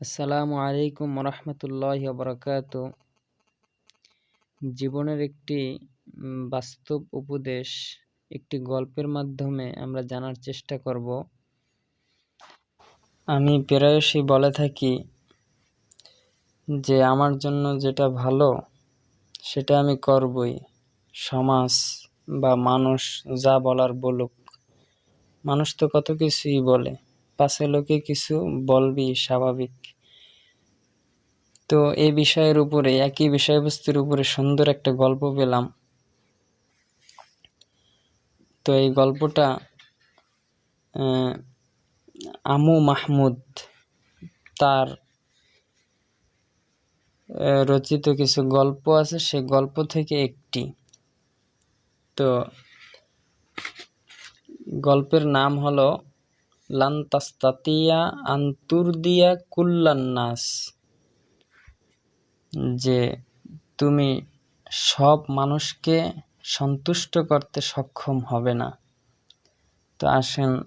আসসালামু আলাইকুম রহমতুল্লাহ বরকাত জীবনের একটি বাস্তব উপদেশ, একটি গল্পের মাধ্যমে আমরা জানার চেষ্টা করব। আমি প্রায়শই বলে থাকি যে, আমার জন্য যেটা ভালো, সেটা আমি করবই। সমাজ বা মানুষ যা বলার বলুক, মানুষ তো কত কিছুই বলে। পাশে লোকে কিছু বলবি স্বাভাবিক। তো এই বিষয়ের উপরে, একই বিষয়বস্তুর উপরে সুন্দর একটা গল্প পেলাম। তো এই গল্পটা আমু মাহমুদ তার রচিত কিছু গল্প আছে, সে গল্প থেকে একটি। তো গল্পের নাম হলো লান্তাস্তাতিয়া আন্তুরদিয়া কুল্লান্নাস যে তুমি সব মানুষকে সন্তুষ্ট করতে সক্ষম হবে না। তো আসেন,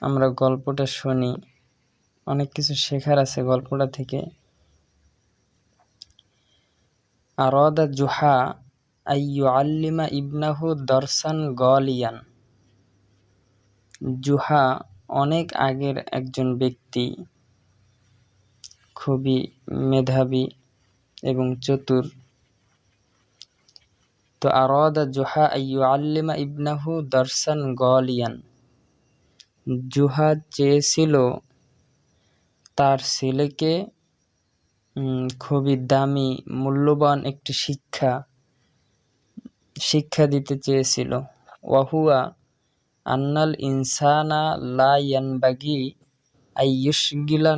আমরা গল্পটা শুনি। অনেক কিছু শেখার আছে গল্পটা থেকে। আরদা জুহা আইয়ু আল্লিমা ইবনাহু দর্শন গলিয়ান। জুহা অনেক আগের একজন ব্যক্তি খুবই মেধাবী এবং চতুর। তো আরদা জুহা আইয়ু আল্লিমা ইবনাহু দর্শন গলিয়ান। জুহা চেয়েছিল তার ছেলেকে খুবই দামি, মূল্যবান একটি শিক্ষা শিক্ষা দিতে চেয়েছিল। ওয়াহুয়া আন্নাল ইনসানা লা ইয়ানবাগি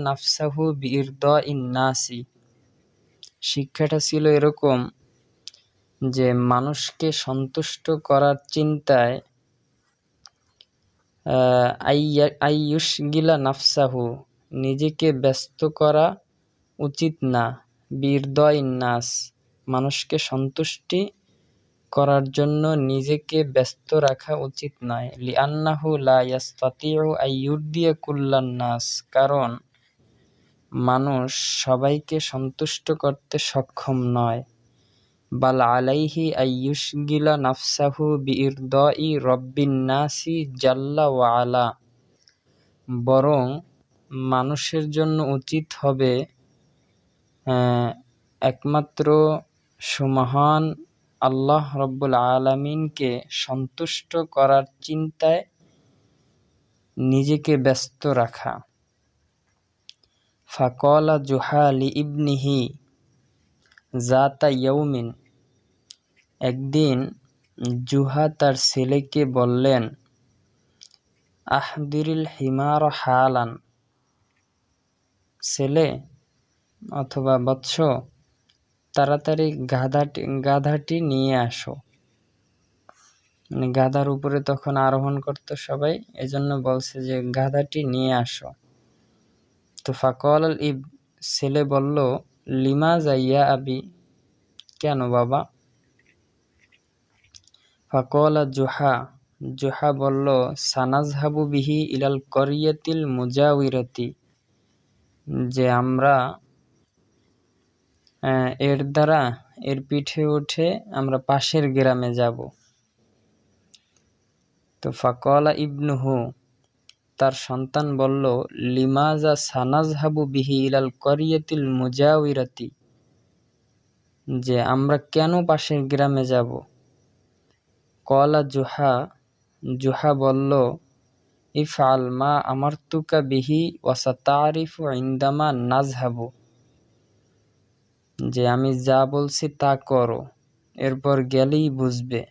নাফসাহু বিরদ ইন্নাসি শিক্ষাটা ছিল এরকম যে, মানুষকে সন্তুষ্ট করার চিন্তায় আইয়ুশগিলা নাফসাহু, নিজেকে ব্যস্ত করা উচিত না বীরদ ইন্নাস মানুষকে সন্তুষ্টি করার জন্য নিজেকে ব্যস্ত রাখা উচিত নয়। লিআন্নাহু লা ইয়াস্তাতিউ আইয়ুরদিয়া কুল্লান নাস, কারণ মানুষ সবাইকে সন্তুষ্ট করতে সক্ষম নয়। বাল আলাইহি আইয়ুশগিলা নাফসাহু বিইরদাই রব্বিন নাসি জাল্লা ওয়া আলা, বরং মানুষের জন্য উচিত হবে একমাত্র সুমহান আল্লাহ রব্বুল আলমিনকে সন্তুষ্ট করার চিন্তায় নিজেকে ব্যস্ত রাখা। ফাকলা জুহালি ইবনিহি জাতা ইয়ৌমিন একদিন জুহা তার ছেলেকে বললেন, আহদিরিল হিমার হালান। ছেলে অথবা বৎস তাড়াতাড়ি গাধাটি গাধাটি নিয়ে আসো। মানে গাধার উপরে তখন আরোহণ করতো সবাই, এজন্য বলছে যে, গাধাটি নিয়ে আসো। তো ফাকল ইব ছেলে বলল, লিমা যাইয়া আবি? কেন বাবা? ফাকলা জোহা জোহা বলল, সানাজহাবু বিহি ইলাল করিয়াতিল মুজাউিরতি যে আমরা এর দ্বারা এর পিঠে উঠে আমরা পাশের গ্রামে যাব। তো ফাকলা ইবনুহু তার সন্তান বলল, লিমাজা সানাজহাবু বিহি ইলাল করিয়াতিল মুজাউিরাতি যে আমরা কেন পাশের গ্রামে যাব? কলা জুহা জুহা বলল, ইফআল মা আমারতুকা বিহি ওয়াসা তারিফু ইন্দামা নাজহাবু। যে আমি যা বলছি তা করো, এরপর গেলেই বুঝবে।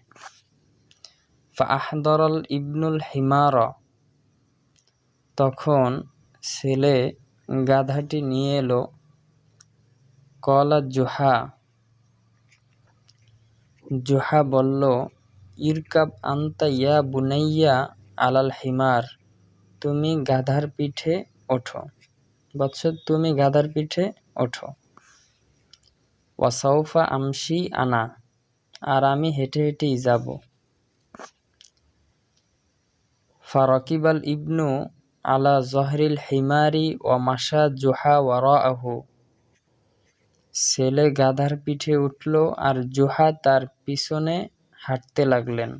ফাহদরল ইবনুল হিমার তখন ছেলে গাধাটি নিয়ে এলো, কলা জুহা। জুহা বলল, ইরকাব আন্তা ইয়া বুনাইয়া আলাল হিমার, তুমি গাধার পিঠে ওঠো। বৎস, তুমি গাধার পিঠে ওঠো। ওয়াসাউফা আমশি আনা আর আমি হেঁটে হেঁটেই যাব ফারকিবাল ইবনু আলা জহরিল হিমারি ও মাসা জুহা ওয়ারাহু ছেলে গাধার পিঠে উঠল আর জোহা তার পিছনে হাঁটতে লাগলেন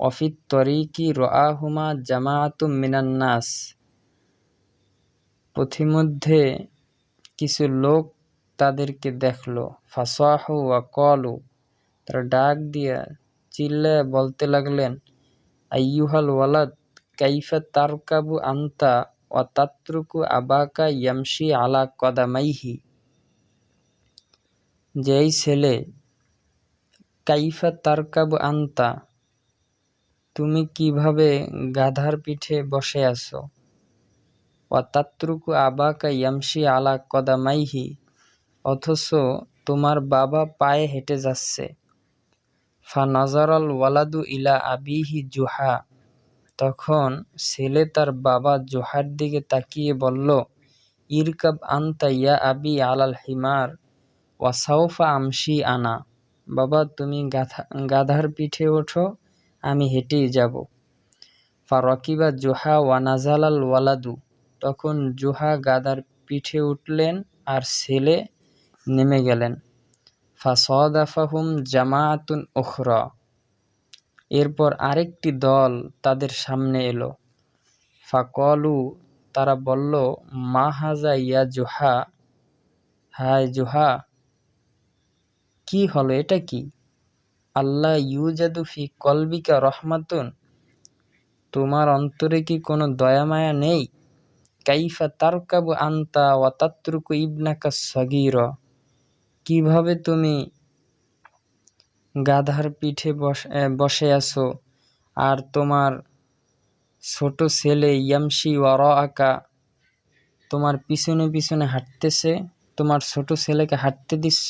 অফিত তরিকি রাহুমা জামায়াতুম মিনান্নাস পথিমধ্যে কিছু লোক তাদেরকে দেখল। ফাসাহু ওয়া কলু তারা ডাক দিয়া চিল্লে বলতে লাগলেন, আইয়ুহাল ওয়ালাদ, কাইফা তারকাবু আন্তা ওয়া তাত্রুকু আবাকা ইয়ামশি আলা কদামাইহি? যেই ছেলে, কাইফা তারকাবু আন্তা, তুমি কীভাবে গাধার পিঠে বসে আছো? ওয়াতাত্রুকু আবাকা ইয়ামশি আলা কদামাইহি। অথচ তোমার বাবা পায়ে হেঁটে যাচ্ছে। ফা নজরাল ওয়ালাদু ইলা আবিহি জুহা। তখন ছেলে তার বাবা জোহার দিকে তাকিয়ে বলল, ইরকাব আন্তা ইয়া আবি আলাল হিমার ওয়াসাউফা আমশি আনা। বাবা, তুমি গাধা, গাধার পিঠে ওঠো, আমি হেঁটেই যাব। ফা রকিবা জোহা ওয়ানাজালাল ওয়ালাদু। তখন জোহা গাদার পিঠে উঠলেন আর ছেলে নেমে গেলেন। ফাসদাফাহুম জামায়াতুন উখরা। এরপর আরেকটি দল তাদের সামনে এলো। ফাকলু, তারা বলল, মা হাজা ইয়া জুহা? হায় জুহা, কি হলো, এটা কি? আল্লাহ ইউজাদু ফি কলবিকা রহমাতুন। তোমার অন্তরে কি কোনো দয়া মায়া নেই? কাইফা তারকাবু আন্তা ওয়া তাত্রুকু ইবনাকা সগির। কীভাবে তুমি গাধার পিঠে বসে আছো? আর তোমার ছোট ছেলে ইয়ামশি ওয়ার আঁকা তোমার পিছনে পিছনে হাঁটতেছে। তোমার ছোট ছেলেকে হাঁটতে দিচ্ছ?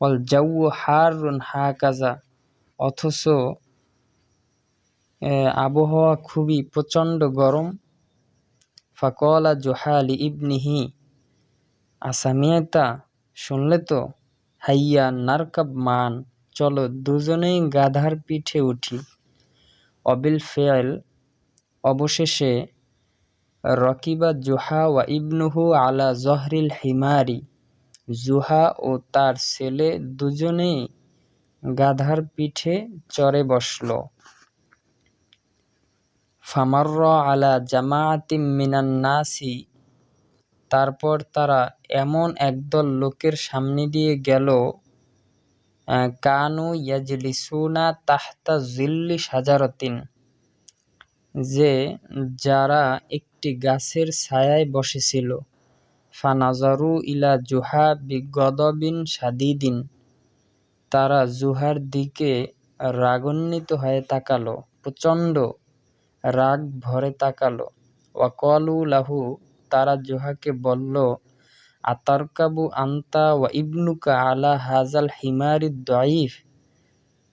অল যাউ হার হা কাজা অথচ আবহাওয়া খুবই প্রচণ্ড গরম। ফাকলা জোহালি ইবনিহি। আসামিয়াতা শুনলে তো? হাইয়া নারকাব মান, চলো দুজনেই গাধার পিঠে উঠি। অবিল ফেল অবশেষে রকিবা জুহা ওয়া ইবনুহু আলা জহরিল হিমারি, জুহা ও তার ছেলে দুজনেই গাধার পিঠে চড়ে বসল। ফামার্র আলা জামায়াতিম মিনান্নাসি তারপর তারা এমন একদল লোকের সামনে দিয়ে গেল কানু ইয়াজলিসুনা তাহতা জিল্লি সাজারতিন, যে যারা একটি গাছের ছায়ায় বসেছিল। ফানাজারু ইলা জুহা বিগদবিন সাদিদিন, তারা জুহার দিকে রাগান্বিত হয়ে তাকালো, প্রচণ্ড রাগ ভরে তাকালো। ওয়াকলু লাহু তারা জুহাকে বলল, আতারকাবু আন্তা ওয়া ইবনুকা আলা হাজাল হিমারি দাইফ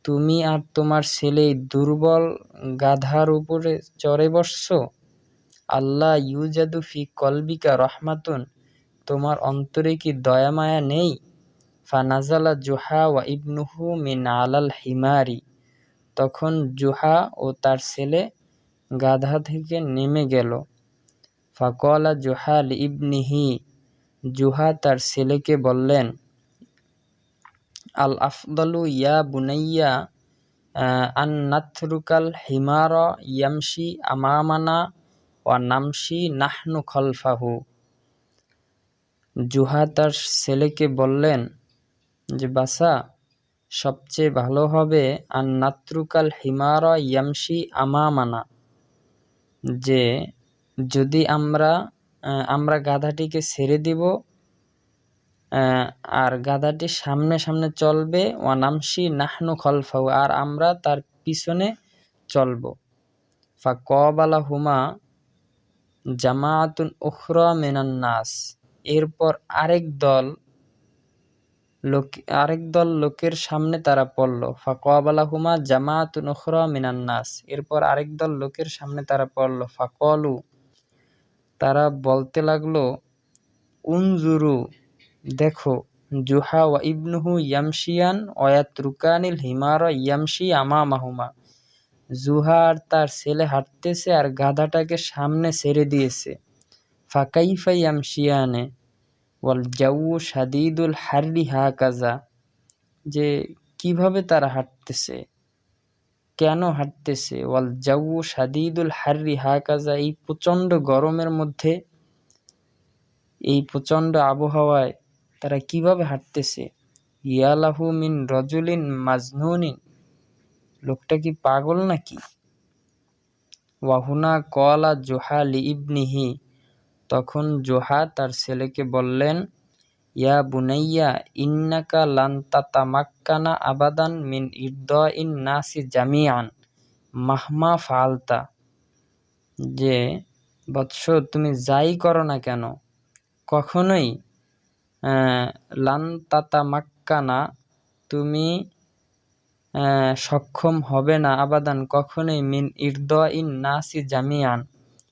তুমি আর তোমার ছেলে দুর্বল গাধার উপরে চড়ে বসছ? আল্লাহ ইউজাদু ফি কলবিকা রহমাতুন, তোমার অন্তরে কি দয়া মায়া নেই? ফানাজালা জুহা ওয়া ইবনুহু মিন আলাল হিমারি। তখন জুহা ও তার ছেলে গাধা থেকে নেমে গেল। ফাকলা জুহা ইবনিহি, জুহা তার ছেলেকে বললেন, আল আফদলু ইয়া বুনাইয়া আন নাথরুকাল হিমার ইয়ামশি আমামানা ও নামশি নাহনু খলফাহু। জুহা তার ছেলেকে বললেন, যে বাসা সবচেয়ে ভালো হবে আর নাত্রুকাল হিমার ইয়ামশি আমামানা, যে যদি আমরা আমরা গাধাটিকে ছেড়ে দিব আর গাধাটি সামনে সামনে চলবে, ওয়ানামশি নাহনু খলফাউ আর আমরা তার পিছনে চলব। ফা কবালা হুমা জামায়াতুন উখরা মেনান্নাস এরপর আরেক দল লোক, আরেক দল লোকের সামনে তারা পড়ল। ফাকওয়াবালা হুমা জামায়াতুন উখরা মিনান্নাস এরপর আরেক দল লোকের সামনে তারা পড়ল। ফাকলু তারা বলতে লাগল, উনজুরু, দেখো, জুহা ওয়া ইবনুহু ইয়ামশিয়ান ওয়াত রুকানিল হিমার ইয়ামশি আমা মাহুমা জুহা আর তার ছেলে হাঁটতেছে আর গাধাটাকে সামনে ছেড়ে দিয়েছে। ফাকাইফাই আমশিয়ানে ওয়াল জাউ সাদিদুল হা কাজা যে কীভাবে তারা হাঁটতেছে? কেন হাঁটতেছে? ওয়াল জাউ সাদিদুল হাররি হাকাজা এই প্রচণ্ড গরমের মধ্যে, এই প্রচণ্ড আবহাওয়ায় তারা কীভাবে হাঁটতেছে? ইয়ালাহু মিন রজুলিন মাজনুনিন, লোকটা কি পাগল নাকি? ওয়াহুনা কলা জোহা লি ইবনিহি, তখন জোহা তার ছেলেকে বললেন ইয়া বুনাইয়া, ইন্নাকা লান্তাতা মাক্কানা আবাদান মিন ইদ ইন নাসি জামিয়ান মাহমা ফালতা যে, বৎস তুমি যাই করো না কেন? কখনোই লান্তাতা মাক্কানা তুমি সক্ষম হবে না আবাদান কখনোই মিন ইরদ ইন নাসি জামিয়ান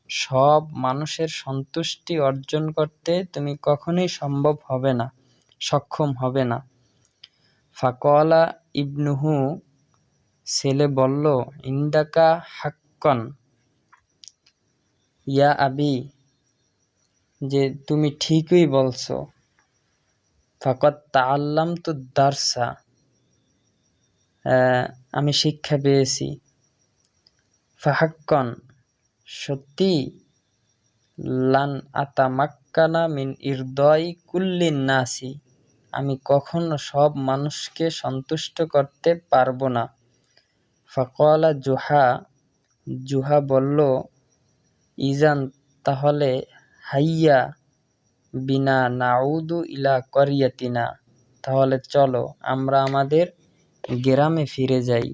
সব মানুষের সন্তুষ্টি অর্জন করতে তুমি কখনোই সম্ভব হবে না, সক্ষম হবে না। ফাকলা ইবনুহু ছেলে বলল, ইন্দাকা হাক্কন, ইয়া আবি, যে তুমি ঠিকই বলছো। ফাকত তাল্লাম তো দারসা আমি শিক্ষা পেয়েছি। ফাহাক্কন সত্যি, লান আতামাক্কানা মিন ইরদয় কুল্লিন নাসি। আমি কখনো সব মানুষকে সন্তুষ্ট করতে পারব না। ফকলা জুহা জুহা বলল, ইজান, তাহলে হাইয়া বিনা নাউদু ইলা করিয়াতিনা। তাহলে চলো, আমরা আমাদের গ্রামে ফিরে যাই।